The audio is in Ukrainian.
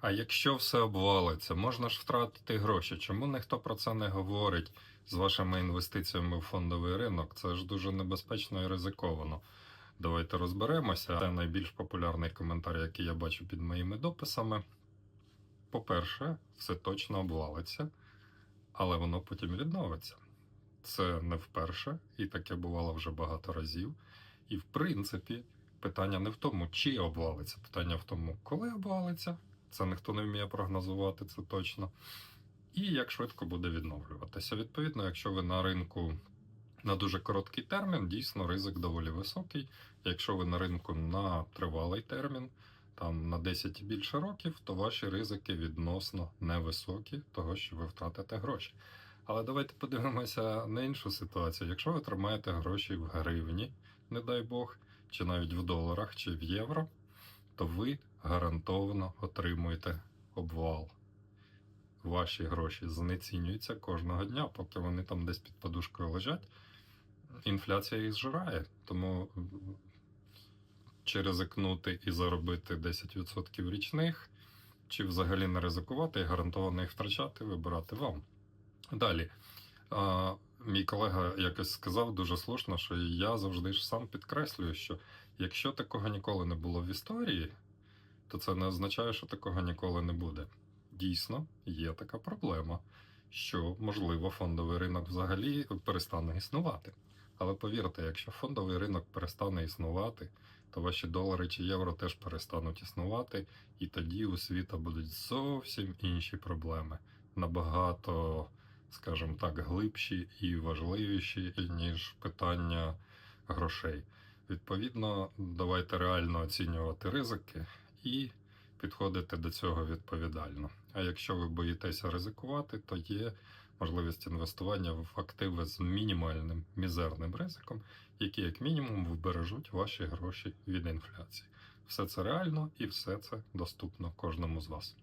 А якщо все обвалиться, можна ж втратити гроші. Чому ніхто про це не говорить з вашими інвестиціями в фондовий ринок? Це ж дуже небезпечно і ризиковано. Давайте розберемося. Це найбільш популярний коментар, який я бачу під моїми дописами. По-перше, все точно обвалиться, але воно потім відновиться. Це не вперше, і таке бувало вже багато разів. І в принципі, питання не в тому, чи обвалиться, питання в тому, коли обвалиться. Це ніхто не вміє прогнозувати, це точно. І як швидко буде відновлюватися. Відповідно, якщо ви на ринку на дуже короткий термін, дійсно ризик доволі високий. Якщо ви на ринку на тривалий термін, там на 10 і більше років, то ваші ризики відносно невисокі, того що ви втратите гроші. Але давайте подивимося на іншу ситуацію. Якщо ви тримаєте гроші в гривні, не дай Бог, чи навіть в доларах, чи в євро, то ви гарантовано отримуєте обвал. Ваші гроші знецінюються кожного дня, поки вони там десь під подушкою лежать. Інфляція їх зжирає. Тому чи ризикнути і заробити 10% річних, чи взагалі не ризикувати і гарантовано їх втрачати, вибирати вам. Далі. А, мій колега якось сказав дуже слушно, що я завжди ж сам підкреслюю, що якщо такого ніколи не було в історії, то це не означає, що такого ніколи не буде. Дійсно, є така проблема, що, можливо, фондовий ринок взагалі перестане існувати. Але повірте, якщо фондовий ринок перестане існувати, то ваші долари чи євро теж перестануть існувати, і тоді у світа будуть зовсім інші проблеми, набагато, скажімо так, глибші і важливіші, ніж питання грошей. Відповідно, давайте реально оцінювати ризики і підходити до цього відповідально. А якщо ви боїтеся ризикувати, то є можливість інвестування в активи з мінімальним мізерним ризиком, які, як мінімум, вбережуть ваші гроші від інфляції. Все це реально і все це доступно кожному з вас.